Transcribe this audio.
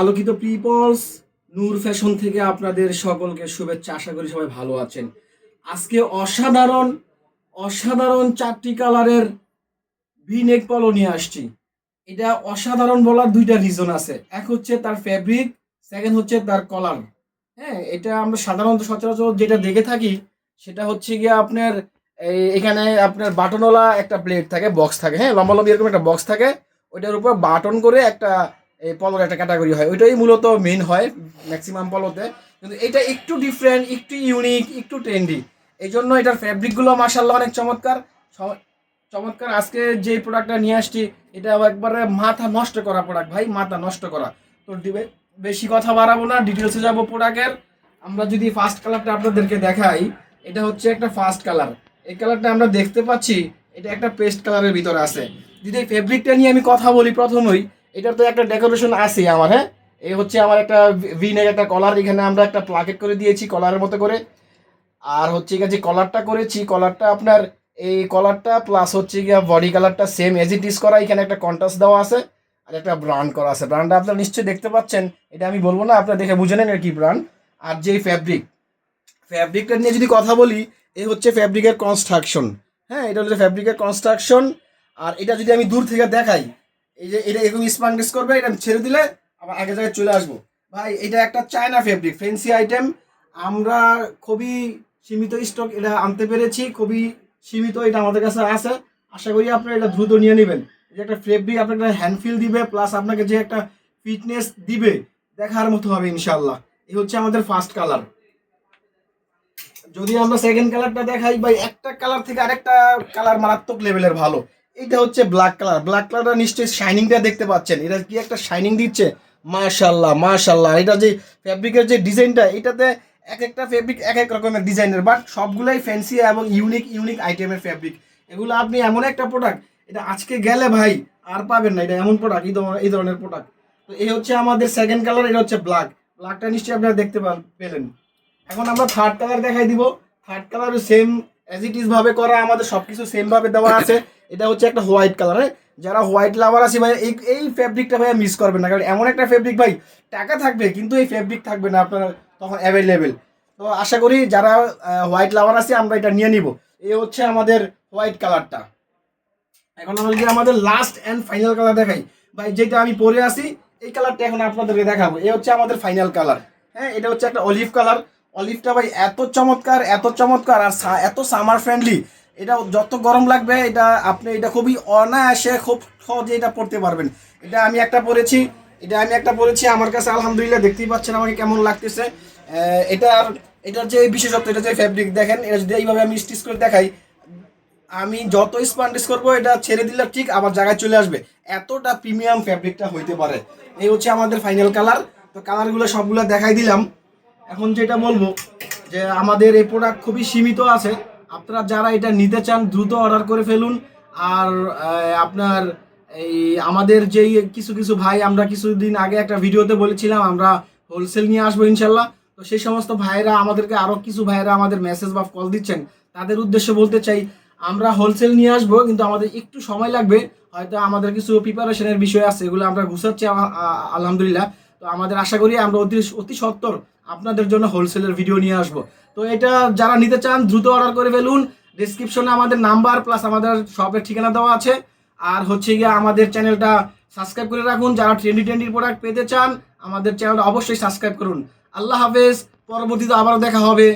আলোকিত পিপলস, নূর ফ্যাশন থেকে আপনাদের সকলকে শুভেচ্ছা, আশা করি সবাই ভালো আছেন। আজকে অসাধারণ অসাধারণ চারটি কালারের ভি নেক পলো নিয়ে আসছি। এটা অসাধারণ বলার দুইটা রিজন আছে। এক হচ্ছে তার ফ্যাব্রিক সেকেন্ড হচ্ছে তার কলার হ্যাঁ এটা আমরা সাধারণত সচরাচর যেটা দেখে থাকি, সেটা হচ্ছে গিয়ে আপনার এখানে আপনার বাটনওয়ালা একটা ব্লেড থাকে বক্স থাকে। হ্যাঁ লম্বা লম্বি এরকম একটা বক্স থাকে। ওইটার উপর বাটন করে একটা এই পলোর একটা ক্যাটাগরি হয়। ওইটাই মূলত মেন হয় ম্যাক্সিমাম পলোতে। কিন্তু এটা একটু ডিফারেন্ট একটু ইউনিক একটু ট্রেন্ডি এই জন্য এটার ফ্যাব্রিকগুলো মাসাল্লাহ অনেক চমৎকার। চমৎকার। আজকে যে প্রোডাক্টটা নিয়ে আসছি, এটা একবারে মাথা নষ্ট করা প্রোডাক্ট ভাই, মাথা নষ্ট করা। তো বেশি কথা বাড়াবো না ডিটেলসে যাব প্রোডাক্টের আমরা যদি ফার্স্ট কালারটা আপনাদেরকে দেখাই, এটা হচ্ছে একটা ফার্স্ট কালার এই কালারটা আমরা দেখতে পাচ্ছি, এটা একটা পেস্ট কালারের ভিতরে আছে। যদি এই ফেব্রিকটা নিয়ে আমি কথা বলি প্রথমেই এটার তো একটা ডেকোরেশন আছে আমার হ্যাঁ? এই হচ্ছে আমার একটা ভিনের একটা কলার এখানে আমরা একটা প্লাকেট করে দিয়েছি কলারের মতো করে। আর হচ্ছে গিয়ে যে কলারটা করেছি কলারটা আপনার এই কলারটা প্লাস হচ্ছে গিয়ে বডি কালারটা সেম এজ ইট ইস করা, এখানে একটা কন্ট্রাস্ট দেওয়া আছে আর একটা ব্র্যান্ড করা আছে। ব্র্যান্ডটা আপনারা নিশ্চয়ই দেখতে পাচ্ছেন, এটা আমি বলব না, আপনারা দেখে বুঝে নেন কি ব্র্যান্ড আর যেই ফ্যাব্রিক ফ্যাব্রিকটা নিয়ে যদি কথা বলি এই হচ্ছে ফ্যাব্রিকের কনস্ট্রাকশন হ্যাঁ? এটা হচ্ছে ফ্যাব্রিকের কনস্ট্রাকশন আর এটা যদি আমি দূর থেকে দেখাই এই যে এটা এরকম স্পান্ডিস করবে, এটা ছেড়ে দিলে আবার আগে জায়গায় চলে আসব। ভাই, এটা একটা চায়না ফেব্রিক ফ্যান্সি আইটেম আমরা খুবই সীমিত স্টক এটা আনতে পেরেছি, খুবই সীমিত এটা আমাদের কাছে আছে। আশা করি আপনারা এটা দ্রুত নিয়ে নেবেন। যে একটা ফেব্রিক আপনাকে একটা হ্যান্ডফিল দিবে প্লাস আপনাকে যে একটা ফিটনেস দিবে, দেখার মতো হবে ইনশাল্লাহ এই হচ্ছে আমাদের ফার্স্ট কালার যদি আমরা সেকেন্ড কালারটা দেখাই, ভাই, একটা কালার থেকে আরেকটা কালার মারাত্মক লেভেলের ভালো। এটা হচ্ছে ব্ল্যাক কালার ব্ল্যাক কালারটা নিশ্চয়ই শাইনিংটা দেখতে পাচ্ছেন। এটা কি একটা শাইনিং দিচ্ছে? মাশাল্লাহ মাশাল্লাহ এটা যে ফ্যাব্রিকের যে ডিজাইনটা এটাতে এক একটা ফেব্রিক এক এক রকমের ডিজাইনের বাট সবগুলাই ফ্যান্সি এবং ইউনিক ইউনিক আইটেমের ফ্যাব্রিক এগুলো আপনি এমন একটা প্রোডাক্ট এটা আজকে গেলে ভাই আর পাবেন না, এটা এমন প্রোডাক্ট এই ধরনের এই ধরনের প্রোডাক্ট তো এই হচ্ছে আমাদের সেকেন্ড কালার এটা হচ্ছে ব্ল্যাক ব্ল্যাকটা নিশ্চয়ই আপনারা দেখতে পেলেন। এখন আমরা থার্ড কালার দেখাই দিব। Third colour same as it is ভাবে করা, আমাদের সবকিছু সেম ভাবে দেওয়া আছে। এটা হচ্ছে একটা হোয়াইট কালার হ্যাঁ? যারা হোয়াইট লাভার আছে ভাই, এই এই ফেব্রিকটা ভাই মিস করবেন না। কারণ এমন একটা ফেব্রিক ভাই, টাকা থাকবে, কিন্তু এই ফেব্রিক থাকবে না আপনার তখন অ্যাভেলেবেল তো আশা করি যারা হোয়াইট লাভার আছে, আমরা এটা নিয়ে নিব। এই হচ্ছে আমাদের হোয়াইট কালারটা এখন আমরা যদি আমাদের লাস্ট অ্যান্ড ফাইনাল কালার দেখাই, ভাই, যেটা আমি পরে আসি এই কালারটা এখন আপনাদেরকে দেখাবো। এই হচ্ছে আমাদের ফাইনাল কালার হ্যাঁ এটা হচ্ছে একটা অলিভ কালার অলিভটা ভাই এত চমৎকার এত চমৎকার আর এত সামার ফ্রেন্ডলি এটা যত গরম লাগবে, এটা আপনি এটা খুবই অনায়াসে খুব সহজে এটা পড়তে পারবেন। এটা আমি একটা পরেছি, এটা আমি একটা পরেছি, আমার কাছে আলহামদুলিল্লাহ দেখতেই পাচ্ছেন আমাকে কেমন লাগতেছে। এটার এটার যে বিশেষত্ব, এটা যে ফ্যাব্রিক দেখেন, এটা যদি এইভাবে আমি স্টিচ করে দেখাই, আমি যত স্পান্ডিস করব, এটা ছেড়ে দিলে ঠিক আবার জায়গায় চলে আসবে। এতটা প্রিমিয়াম ফ্যাব্রিকটা হইতে পারে। এই হচ্ছে আমাদের ফাইনাল কালার তো কালারগুলো সবগুলো দেখাই দিলাম। এখন যেটা বলব যে আমাদের এই প্রোডাক্ট খুবই সীমিত আছে। আপনারা যারা এটা নিতে চান, দ্রুত অর্ডার করে ফেলুন। আর আপনার এই আমাদের যেই কিছু কিছু ভাই, আমরা কিছুদিন আগে একটা ভিডিওতে বলেছিলাম, আমরা হোলসেল নিয়ে আসব ইনশাল্লাহ। তো সেই সমস্ত ভাইয়েরা আমাদেরকে আরও কিছু ভাইয়েরা আমাদের মেসেজ বা কল দিচ্ছেন। তাদের উদ্দেশ্যে বলতে চাই, আমরা হোলসেল নিয়ে আসব, কিন্তু আমাদের একটু সময় লাগবে। হয়তো আমাদের কিছু প্রিপারেশনের বিষয় আছে, এগুলো আমরা গুছাচ্ছি আলহামদুলিল্লাহ। তো আমাদের আশা করি আমরা অতি অতি সত্তর আপনাদের জন্য হোলসেলের ভিডিও নিয়ে আসব। তো এটা যারা নিতে চান, দ্রুত অর্ডার করে ফেলুন। ডিসক্রিপশনে আমাদের নাম্বার প্লাস আমাদের শপের ঠিকানা দেওয়া আছে। আর হচ্ছে গিয়ে আমাদের চ্যানেলটা সাবস্ক্রাইব করে রাখুন। যারা ট্রেন্ডি ট্রেন্ডি প্রোডাক্ট পেতে চান, আমাদের চ্যানেলটা অবশ্যই সাবস্ক্রাইব করুন। আল্লাহ হাফেজ, পরবর্তীতে আবারও দেখা হবে।